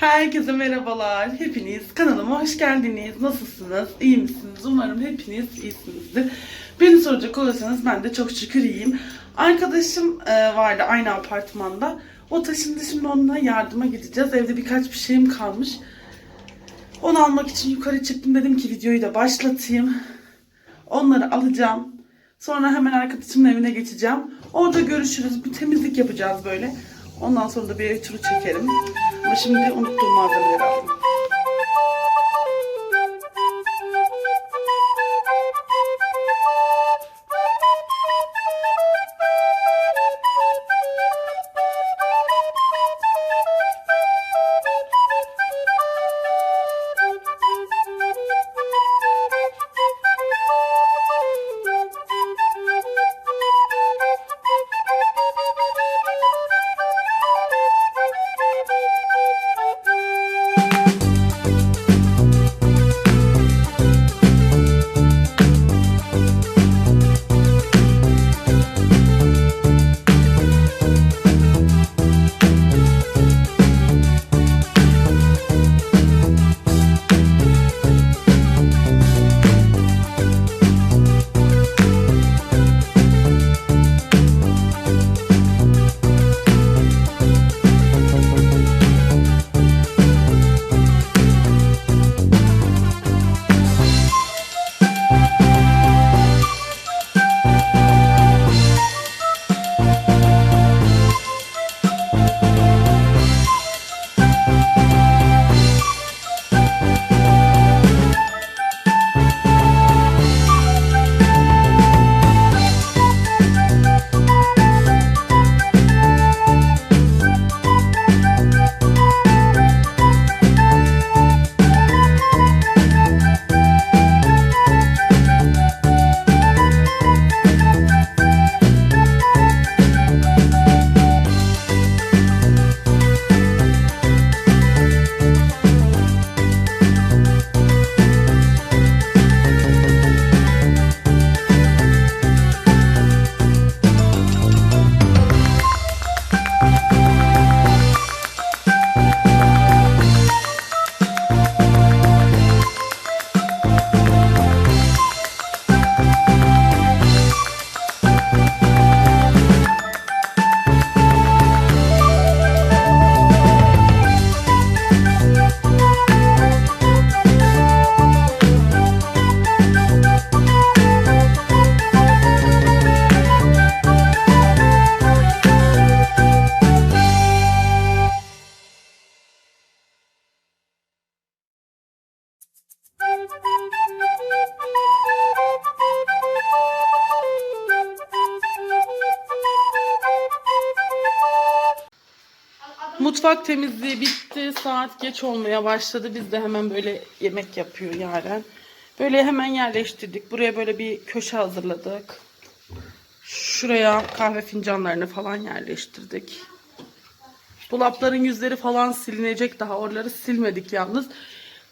Herkese merhabalar. Hepiniz kanalıma hoş geldiniz. Nasılsınız? İyi misiniz? Umarım hepiniz iyisinizdir. Beni soracak olursanız ben de çok şükür iyiyim. Arkadaşım e, vardı aynı apartmanda. O taşındı şimdi onunla yardıma gideceğiz. Evde birkaç bir şeyim kalmış. Onu almak için yukarı çıktım. Dedim ki videoyu da başlatayım. Onları alacağım. Sonra hemen arkadaşımın evine geçeceğim. Orada görüşürüz. Bir temizlik yapacağız böyle. Ondan sonra da bir ev turu çekerim. Ama şimdi unuttuğum malzemeleri alayım. Mutfak temizliği bitti. Saat geç olmaya başladı. Biz de hemen böyle yemek yapıyor Yaren. Böyle hemen yerleştirdik. Buraya böyle bir köşe hazırladık. Şuraya kahve fincanlarını falan yerleştirdik. Dolapların yüzleri falan silinecek daha. Oraları silmedik yalnız.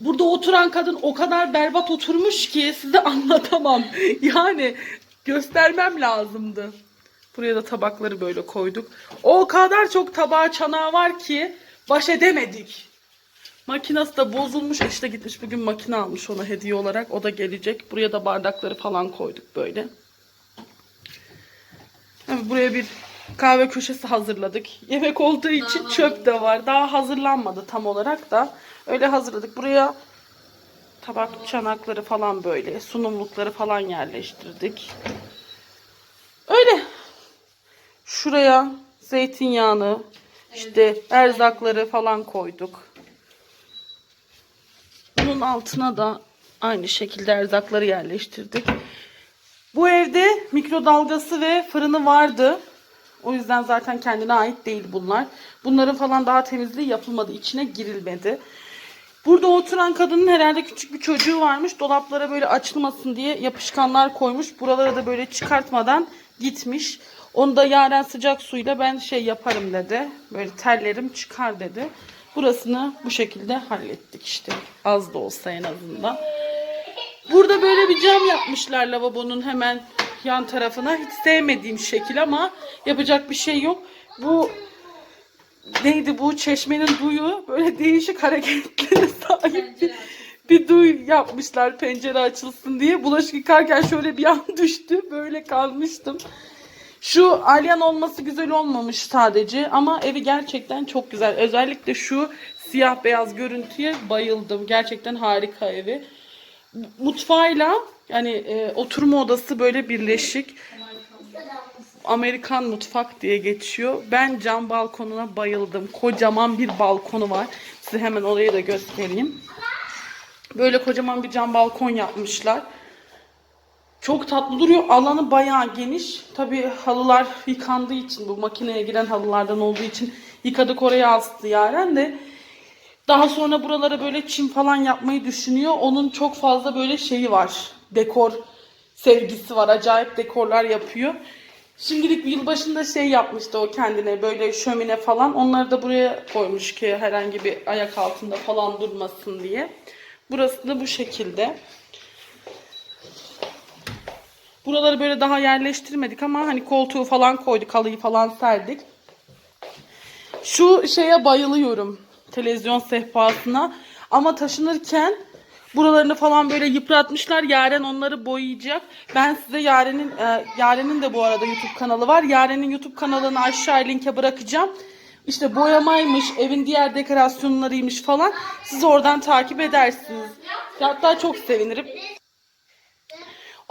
Burada oturan kadın o kadar berbat oturmuş ki size anlatamam. Yani göstermem lazımdı. Buraya da tabakları böyle koyduk. O kadar çok tabağı çanağı var ki baş edemedik. Makinası da bozulmuş. İşte gitmiş bugün makine almış ona hediye olarak. O da gelecek. Buraya da bardakları falan koyduk böyle. Evet, buraya bir kahve köşesi hazırladık. Yemek olduğu için çöp de var. Daha hazırlanmadı tam olarak da. Öyle hazırladık. Buraya tabak çanakları falan böyle sunumlukları falan yerleştirdik. Şuraya zeytinyağını, işte erzakları falan koyduk. Bunun altına da aynı şekilde erzakları yerleştirdik. Bu evde mikrodalgası ve fırını vardı. O yüzden zaten kendine ait değil bunlar. Bunların falan daha temizliği yapılmadı. içine girilmedi. Burada oturan kadının herhalde küçük bir çocuğu varmış. Dolaplara böyle açılmasın diye yapışkanlar koymuş. Buralara da böyle çıkartmadan gitmiş. Onu da yaren sıcak suyla ben şey yaparım dedi. Böyle terlerim çıkar dedi. Burasını bu şekilde hallettik işte. Az da olsa en azından. Burada böyle bir cam yapmışlar lavabonun hemen yan tarafına. Hiç sevmediğim şekil ama yapacak bir şey yok. Bu neydi bu çeşmenin duyu böyle değişik hareketlere sahip bir, bir duy yapmışlar pencere açılsın diye. Bulaşık yıkarken şöyle bir an düştü. Böyle kalmıştım. Şu alyan olması güzel olmamış sadece ama evi gerçekten çok güzel. Özellikle şu siyah beyaz görüntüye bayıldım. Gerçekten harika evi. Mutfağıyla yani e, oturma odası böyle birleşik. Amerikan mutfak diye geçiyor. Ben cam balkonuna bayıldım. Kocaman bir balkonu var. Size hemen orayı da göstereyim. Böyle kocaman bir cam balkon yapmışlar. Çok tatlı duruyor. Alanı bayağı geniş. Tabii halılar yıkandığı için bu makineye giren halılardan olduğu için yıkadık oraya astı Yaren de. Daha sonra buralara böyle çim falan yapmayı düşünüyor. Onun çok fazla böyle şeyi var. Dekor sevgisi var. Acayip dekorlar yapıyor. Şimdilik yılbaşında şey yapmıştı o kendine böyle şömine falan. Onları da buraya koymuş ki herhangi bir ayak altında falan durmasın diye. Burası da bu şekilde. Buraları böyle daha yerleştirmedik ama hani koltuğu falan koyduk, halıyı falan serdik. Şu şeye bayılıyorum. Televizyon sehpasına. Ama taşınırken buralarını falan böyle yıpratmışlar. Yaren onları boyayacak. Ben size Yaren'in e, Yaren'in de bu arada YouTube kanalı var. Yaren'in YouTube kanalını aşağı linke bırakacağım. İşte boyamaymış, evin diğer dekorasyonlarıymış falan. Siz oradan takip edersiniz. Hatta çok sevinirim.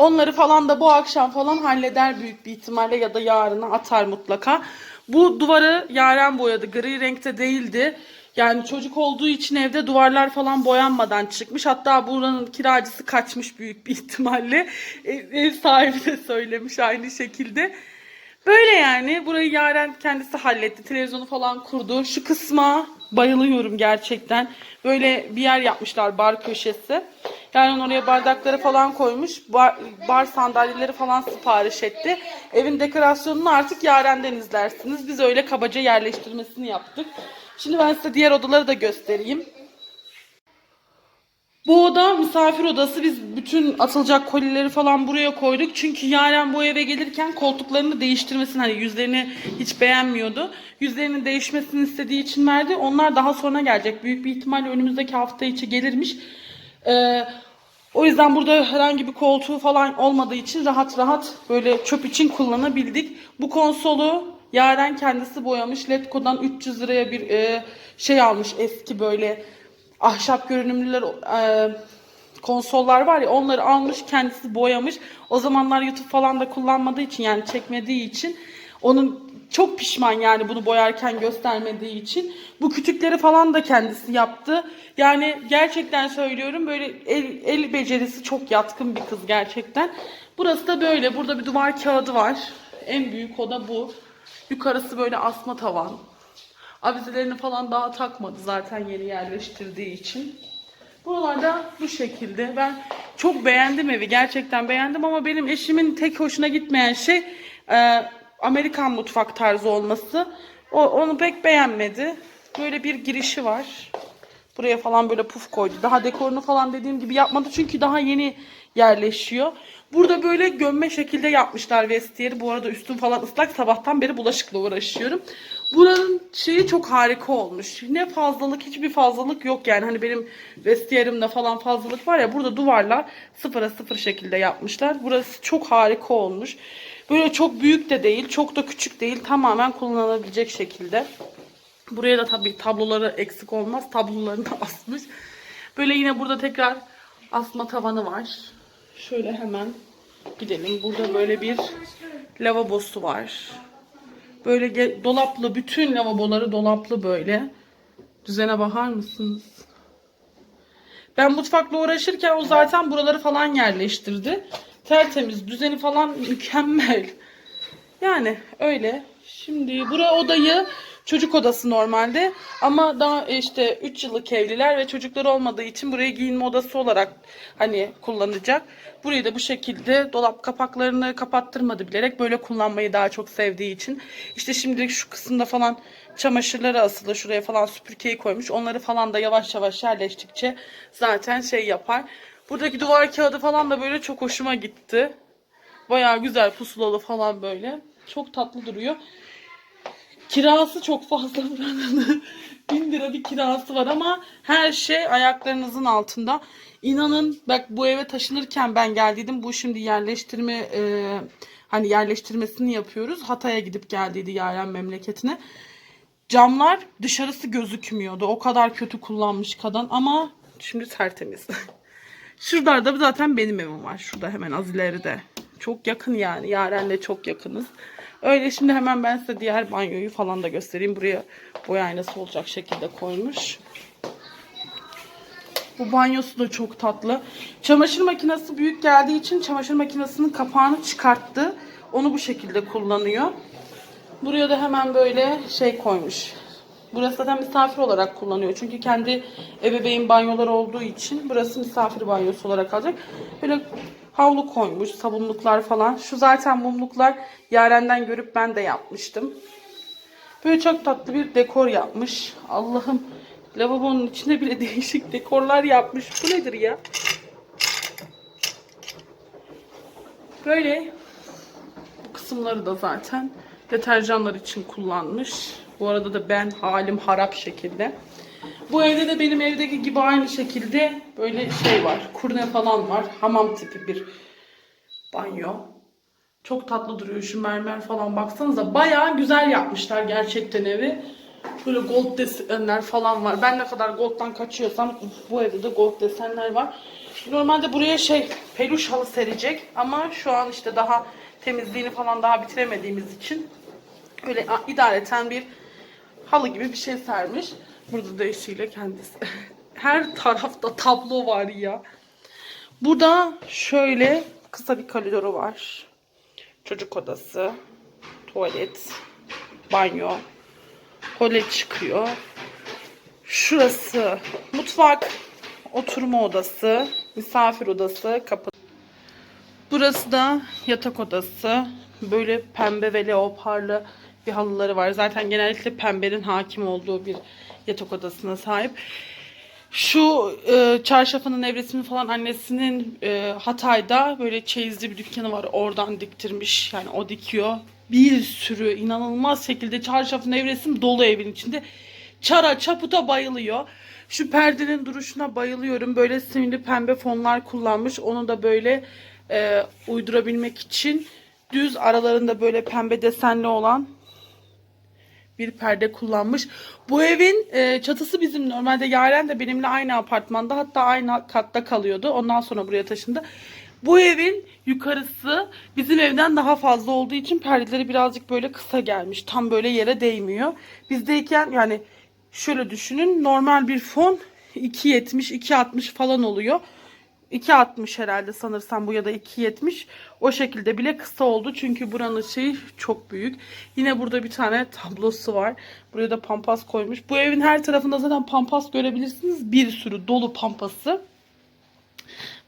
Onları falan da bu akşam falan halleder büyük bir ihtimalle ya da yarına atar mutlaka. Bu duvarı Yaren boyadı. Gri renkte değildi. Yani çocuk olduğu için evde duvarlar falan boyanmadan çıkmış. Hatta buranın kiracısı kaçmış büyük bir ihtimalle. Ev, ev sahibi de söylemiş aynı şekilde. Böyle yani burayı Yaren kendisi halletti. Televizyonu falan kurdu. Şu kısma bayılıyorum gerçekten. Böyle bir yer yapmışlar bar köşesi. Yani oraya bardakları falan koymuş. Bar, bar sandalyeleri falan sipariş etti. Evin dekorasyonunu artık Yaren'den izlersiniz. Biz öyle kabaca yerleştirmesini yaptık. Şimdi ben size diğer odaları da göstereyim. Bu oda misafir odası. Biz bütün atılacak kolileri falan buraya koyduk. Çünkü Yaren bu eve gelirken koltuklarını değiştirmesini hani yüzlerini hiç beğenmiyordu. Yüzlerinin değişmesini istediği için verdi. Onlar daha sonra gelecek. Büyük bir ihtimalle önümüzdeki hafta içi gelirmiş. Ee, o yüzden burada herhangi bir koltuğu falan olmadığı için rahat rahat böyle çöp için kullanabildik. Bu konsolu Yaren kendisi boyamış. Letgo'dan 300 liraya bir e, şey almış eski böyle ahşap görünümlüler e, konsollar var ya onları almış kendisi boyamış. O zamanlar YouTube falan da kullanmadığı için yani çekmediği için onun çok pişman yani bunu boyarken göstermediği için. Bu kütükleri falan da kendisi yaptı. Yani gerçekten söylüyorum böyle el, el becerisi çok yatkın bir kız gerçekten. Burası da böyle. Burada bir duvar kağıdı var. En büyük oda bu. Yukarısı böyle asma tavan. Avizelerini falan daha takmadı zaten yeni yerleştirdiği için. Buralarda bu şekilde. Ben çok beğendim evi. Gerçekten beğendim ama benim eşimin tek hoşuna gitmeyen şey e, Amerikan mutfak tarzı olması. O, onu pek beğenmedi. Böyle bir girişi var. Buraya falan böyle puf koydu. Daha dekorunu falan dediğim gibi yapmadı çünkü daha yeni yerleşiyor. Burada böyle gömme şekilde yapmışlar vestiyeri. Bu arada üstüm falan ıslak. Sabahtan beri bulaşıkla uğraşıyorum. Buranın şeyi çok harika olmuş. Ne fazlalık hiçbir fazlalık yok yani. Hani benim vestiyerimde falan fazlalık var ya. Burada duvarlar sıfıra sıfır şekilde yapmışlar. Burası çok harika olmuş. Böyle çok büyük de değil. Çok da küçük değil. Tamamen kullanılabilecek şekilde. Buraya da tabii tabloları eksik olmaz. Tablolarını asmış. Böyle yine burada tekrar asma tavanı var. Şöyle hemen gidelim. Burada böyle bir lavabosu var. Böyle dolaplı, bütün lavaboları dolaplı böyle. Düzene bakar mısınız? Ben mutfakla uğraşırken o zaten buraları falan yerleştirdi. Tertemiz, düzeni falan mükemmel. Yani öyle. Şimdi bura odayı çocuk odası normalde ama daha işte 3 yıllık evliler ve çocukları olmadığı için burayı giyinme odası olarak hani kullanacak. Burayı da bu şekilde dolap kapaklarını kapattırmadı bilerek böyle kullanmayı daha çok sevdiği için. İşte şimdilik şu kısımda falan çamaşırları asılı şuraya falan süpürgeyi koymuş. Onları falan da yavaş yavaş yerleştikçe zaten şey yapar. Buradaki duvar kağıdı falan da böyle çok hoşuma gitti. Bayağı güzel pusulalı falan böyle. Çok tatlı duruyor. Kirası çok fazla buranın. 1000 lira bir kirası var ama her şey ayaklarınızın altında. İnanın bak bu eve taşınırken ben geldiydim. Bu şimdi yerleştirme e, hani yerleştirmesini yapıyoruz. Hatay'a gidip geldiydi Yaren memleketine. Camlar dışarısı gözükmüyordu. O kadar kötü kullanmış kadın ama şimdi tertemiz. Şuralarda zaten benim evim var. Şurada hemen az ileride. Çok yakın yani. Yaren'le çok yakınız. Öyle şimdi hemen ben size diğer banyoyu falan da göstereyim. Buraya boy aynası olacak şekilde koymuş. Bu banyosu da çok tatlı. Çamaşır makinesi büyük geldiği için çamaşır makinesinin kapağını çıkarttı. Onu bu şekilde kullanıyor. Buraya da hemen böyle şey koymuş. Burası zaten misafir olarak kullanıyor. Çünkü kendi ebeveyn banyoları olduğu için burası misafir banyosu olarak kalacak. Böyle havlu koymuş, sabunluklar falan. Şu zaten mumluklar Yaren'den görüp ben de yapmıştım. Böyle çok tatlı bir dekor yapmış. Allah'ım lavabonun içinde bile değişik dekorlar yapmış. Bu nedir ya? Böyle bu kısımları da zaten deterjanlar için kullanmış. Bu arada da ben halim harap şekilde. Bu evde de benim evdeki gibi aynı şekilde böyle şey var. Kurne falan var. Hamam tipi bir banyo. Çok tatlı duruyor şu mermer falan baksanıza. Bayağı güzel yapmışlar gerçekten evi. Böyle gold desenler falan var. Ben ne kadar gold'dan kaçıyorsam bu evde de gold desenler var. Normalde buraya şey peluş halı serecek ama şu an işte daha temizliğini falan daha bitiremediğimiz için öyle idareten bir halı gibi bir şey sermiş. Burada da eşiyle kendisi. Her tarafta tablo var ya. Burada şöyle kısa bir koridoru var. Çocuk odası, tuvalet, banyo, hole çıkıyor. Şurası mutfak, oturma odası, misafir odası, kapı. Burası da yatak odası. Böyle pembe ve leoparlı bir halıları var. Zaten genellikle pembenin hakim olduğu bir yatak odasına sahip. Şu e, çarşafının nevresini falan annesinin e, Hatay'da böyle çeyizli bir dükkanı var. Oradan diktirmiş. Yani o dikiyor. Bir sürü inanılmaz şekilde çarşafın nevresim dolu evin içinde. Çara çaputa bayılıyor. Şu perdenin duruşuna bayılıyorum. Böyle simli pembe fonlar kullanmış. Onu da böyle e, uydurabilmek için düz aralarında böyle pembe desenli olan bir perde kullanmış. Bu evin e, çatısı bizim normalde Yaren de benimle aynı apartmanda hatta aynı katta kalıyordu. Ondan sonra buraya taşındı. Bu evin yukarısı bizim evden daha fazla olduğu için perdeleri birazcık böyle kısa gelmiş. Tam böyle yere değmiyor. Bizdeyken yani şöyle düşünün normal bir fon 2.70 2.60 falan oluyor. 2.60 herhalde sanırsam bu ya da 2.70 o şekilde bile kısa oldu çünkü buranın şeyi çok büyük. Yine burada bir tane tablosu var. Buraya da pampas koymuş. Bu evin her tarafında zaten pampas görebilirsiniz. Bir sürü dolu pampası.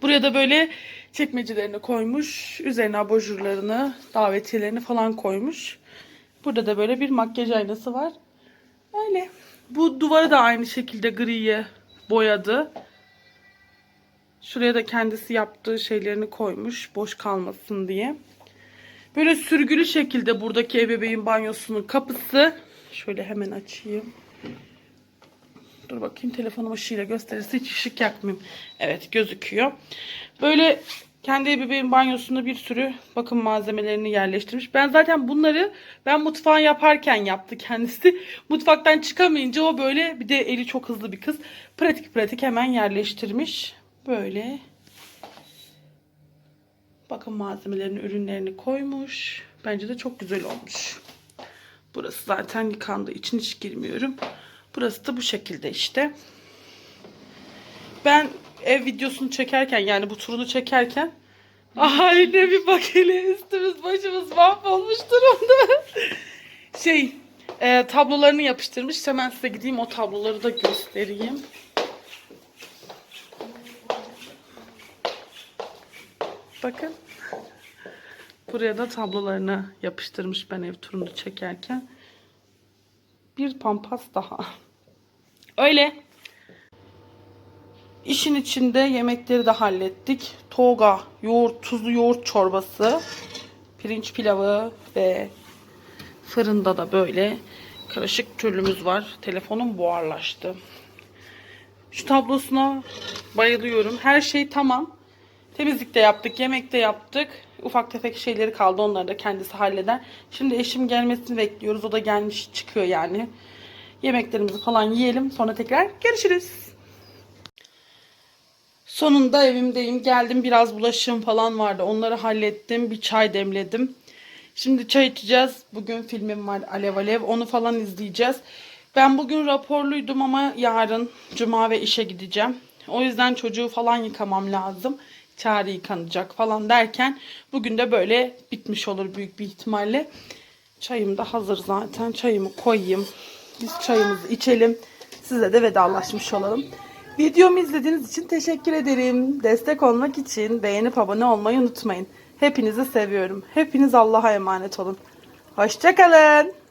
Buraya da böyle çekmecelerini koymuş. Üzerine abajurlarını, davetiyelerini falan koymuş. Burada da böyle bir makyaj aynası var. Öyle. Bu duvarı da aynı şekilde griye boyadı. Şuraya da kendisi yaptığı şeylerini koymuş. Boş kalmasın diye. Böyle sürgülü şekilde buradaki ebeveyn banyosunun kapısı. Şöyle hemen açayım. Dur bakayım telefonum ışığıyla gösterirse hiç ışık yakmayayım. Evet gözüküyor. Böyle kendi ebeveyn banyosunda bir sürü bakım malzemelerini yerleştirmiş. Ben zaten bunları ben mutfağı yaparken yaptı kendisi. Mutfaktan çıkamayınca o böyle bir de eli çok hızlı bir kız. Pratik pratik hemen yerleştirmiş. Böyle bakım malzemelerini, ürünlerini koymuş. Bence de çok güzel olmuş. Burası zaten yıkandığı için hiç girmiyorum. Burası da bu şekilde işte. Ben ev videosunu çekerken yani bu turunu çekerken haline bir bak hele üstümüz başımız mahvolmuş durumda. şey e, tablolarını yapıştırmış. Hemen size gideyim o tabloları da göstereyim. Bakın. Buraya da tablolarını yapıştırmış ben ev turunu çekerken. Bir pampas daha. Öyle. İşin içinde yemekleri de hallettik. Toga, yoğurt, tuzlu yoğurt çorbası, pirinç pilavı ve fırında da böyle Karışık türlümüz var. Telefonum buharlaştı. Şu tablosuna bayılıyorum. Her şey tamam. Temizlik de yaptık, yemek de yaptık. Ufak tefek şeyleri kaldı. Onları da kendisi halleder. Şimdi eşim gelmesini bekliyoruz. O da gelmiş çıkıyor yani. Yemeklerimizi falan yiyelim. Sonra tekrar görüşürüz. Sonunda evimdeyim. Geldim biraz bulaşığım falan vardı. Onları hallettim. Bir çay demledim. Şimdi çay içeceğiz. Bugün filmim var Alev Alev. Onu falan izleyeceğiz. Ben bugün raporluydum ama yarın cuma ve işe gideceğim. O yüzden çocuğu falan yıkamam lazım. Çağrı yıkanacak falan derken bugün de böyle bitmiş olur büyük bir ihtimalle. Çayım da hazır zaten. Çayımı koyayım. Biz çayımızı içelim. Size de vedalaşmış olalım. Videomu izlediğiniz için teşekkür ederim. Destek olmak için beğenip abone olmayı unutmayın. Hepinizi seviyorum. Hepiniz Allah'a emanet olun. Hoşçakalın.